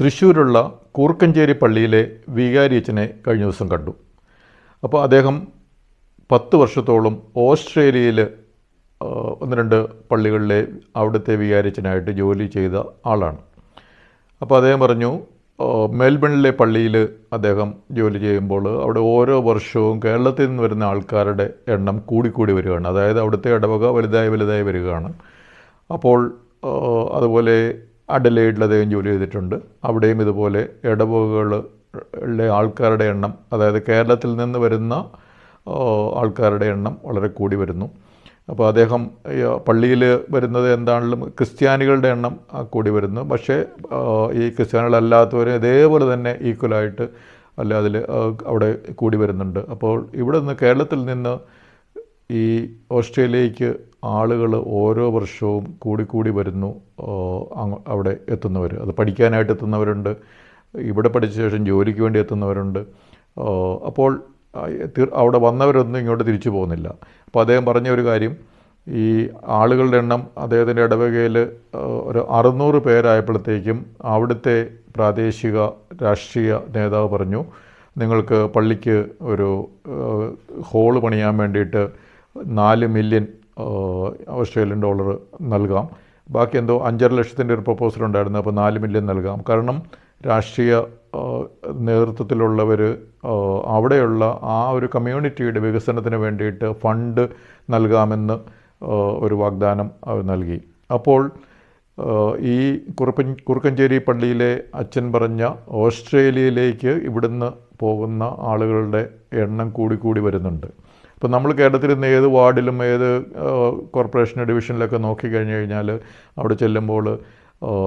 തൃശ്ശൂരുള്ള കൂർക്കഞ്ചേരി പള്ളിയിലെ വികാരി അച്ഛനെ കഴിഞ്ഞ ദിവസം കണ്ടു. അപ്പോൾ അദ്ദേഹം പത്ത് വർഷത്തോളം ഓസ്ട്രേലിയയിൽ ഒന്ന് രണ്ട് പള്ളികളിലെ അവിടുത്തെ വികാരിച്ചനായിട്ട് ജോലി ചെയ്ത ആളാണ്. അപ്പോൾ അദ്ദേഹം പറഞ്ഞു മെൽബണിലെ പള്ളിയിൽ അദ്ദേഹം ജോലി ചെയ്യുമ്പോൾ അവിടെ ഓരോ വർഷവും കേരളത്തിൽ നിന്ന് വരുന്ന ആൾക്കാരുടെ എണ്ണം കൂടിക്കൂടി വരികയാണ്. അതായത് അവിടുത്തെ ഇടവക വലുതായി വലുതായി വരികയാണ്. അപ്പോൾ അതുപോലെ അഡലേഡിൽ അദ്ദേഹം ജോലി ചെയ്തിട്ടുണ്ട്. അവിടെയും ഇതുപോലെ ഇടവകകളിലെ ആൾക്കാരുടെ എണ്ണം അതായത് കേരളത്തിൽ നിന്ന് വരുന്ന ആൾക്കാരുടെ എണ്ണം വളരെ കൂടി വരുന്നു. അപ്പോൾ അദ്ദേഹം പള്ളിയിൽ വരുന്നത് എന്താണെങ്കിലും ക്രിസ്ത്യാനികളുടെ എണ്ണം കൂടി വരുന്നു. പക്ഷേ ഈ ക്രിസ്ത്യാനികളല്ലാത്തവരെ ഇതേപോലെ തന്നെ ഈക്വലായിട്ട് അല്ല അതിൽ അവിടെ കൂടി വരുന്നുണ്ട്. അപ്പോൾ ഇവിടെ നിന്ന് കേരളത്തിൽ നിന്ന് ഈ ഓസ്ട്രേലിയക്ക് ആളുകൾ ഓരോ വർഷവും കൂടിക്കൂടി വരുന്നു അവിടെ എത്തുന്നവർ. അത് പഠിക്കാനായിട്ട് എത്തുന്നവരുണ്ട് ഇവിടെ പഠിച്ച ശേഷം ജോലിക്ക് വേണ്ടി എത്തുന്നവരുണ്ട്. അപ്പോൾ അവിടെ വന്നവരൊന്നും ഇങ്ങോട്ട് തിരിച്ചു പോകുന്നില്ല. അപ്പോൾ അദ്ദേഹം പറഞ്ഞ ഒരു കാര്യം ഈ ആളുകളുടെ എണ്ണം അദ്ദേഹത്തിന്റെ ഇടവകയിൽ ഒരു അറുന്നൂറ് പേരായപ്പോഴത്തേക്കും അവിടുത്തെ പ്രാദേശിക രാഷ്ട്രീയ നേതാവ് പറഞ്ഞു നിങ്ങൾക്ക് പള്ളിക്ക് ഒരു ഹോൾ പണിയാൻ വേണ്ടിയിട്ട് നാല് മില്യൺ ഓസ്ട്രേലിയൻ ഡോളർ നൽകാം. ബാക്കി എന്തോ അഞ്ചര ലക്ഷത്തിന്റെ ഒരു പ്രപ്പോസൽ ഉണ്ടായിരുന്നു അപ്പോൾ നാല് മില്യൺ നൽകാം. കാരണം രാഷ്ട്രീയ നേതൃത്വത്തിലുള്ളവർ അവിടെയുള്ള ആ ഒരു കമ്മ്യൂണിറ്റിയുടെ വികസനത്തിന് വേണ്ടിയിട്ട് ഫണ്ട് നൽകാമെന്ന് ഒരു വാഗ്ദാനം അവർ നൽകി. അപ്പോൾ ഈ കുറുപ്പൻ കുറുക്കഞ്ചേരി പള്ളിയിലെ അച്ഛൻ പറഞ്ഞ ഓസ്ട്രേലിയയിലേക്ക് ഇവിടുന്ന് പോകുന്ന ആളുകളുടെ എണ്ണം കൂടി കൂടി വരുന്നുണ്ട്. അപ്പോൾ നമ്മൾ കേരളത്തിൽ നിന്ന് ഏത് വാർഡിലും ഏത് കോർപ്പറേഷൻ ഡിവിഷനിലൊക്കെ നോക്കിക്കഴിഞ്ഞ് കഴിഞ്ഞാൽ അവിടെ ചെല്ലുമ്പോൾ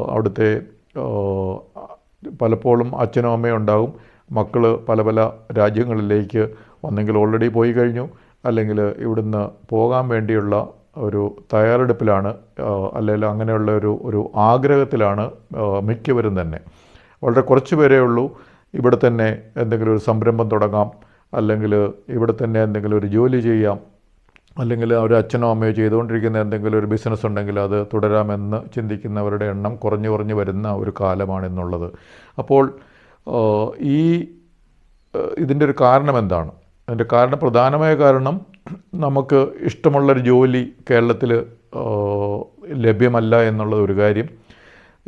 അവിടുത്തെ പലപ്പോഴും അച്ഛനും അമ്മയും ഉണ്ടാകും മക്കൾ പല പല രാജ്യങ്ങളിലേക്ക് ഒന്നെങ്കിൽ ഓൾറെഡി പോയി കഴിഞ്ഞു. അല്ലെങ്കിൽ ഇവിടുന്ന് പോകാൻ വേണ്ടിയുള്ള ഒരു തയ്യാറെടുപ്പിലാണ് അല്ലെങ്കിൽ അങ്ങനെയുള്ള ഒരു ഒരു ആഗ്രഹത്തിലാണ് മിക്കവരും തന്നെ. വളരെ കുറച്ച് പേരേ ഉള്ളൂ. ഇവിടെ തന്നെ എന്തെങ്കിലും ഒരു സംരംഭം തുടങ്ങാം. അല്ലെങ്കിൽ ഇവിടെ തന്നെ എന്തെങ്കിലും ഒരു ജോലി ചെയ്യാം അല്ലെങ്കിൽ അവർ അച്ഛനോ അമ്മയോ ചെയ്തുകൊണ്ടിരിക്കുന്ന എന്തെങ്കിലും ഒരു ബിസിനസ് ഉണ്ടെങ്കിൽ അത് തുടരാമെന്ന് ചിന്തിക്കുന്നവരുടെ എണ്ണം കുറഞ്ഞു കുറഞ്ഞു വരുന്ന ഒരു കാലമാണെന്നുള്ളത് അപ്പോൾ ഈ ഇതിന്റെ ഒരു കാരണം എന്താണ്? അതിന്റെ കാരണം പ്രധാനമായ കാരണം നമുക്ക് ഇഷ്ടമുള്ളൊരു ജോലി കേരളത്തിൽ ലഭ്യമല്ല എന്നുള്ളത് ഒരു കാര്യം.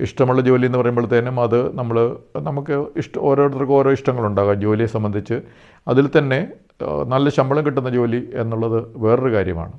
ഇഷ്ടമുള്ള ജോലി എന്ന് പറയുമ്പോഴത്തേനും അത് നമ്മൾ നമുക്ക് ഇഷ്ട ഓരോരുത്തർക്കും ഓരോ ഇഷ്ടങ്ങളുണ്ടാകാം ജോലിയെ സംബന്ധിച്ച്. അതിൽ തന്നെ നല്ല ശമ്പളം കിട്ടുന്ന ജോലി എന്നുള്ളത് വേറൊരു കാര്യമാണ്.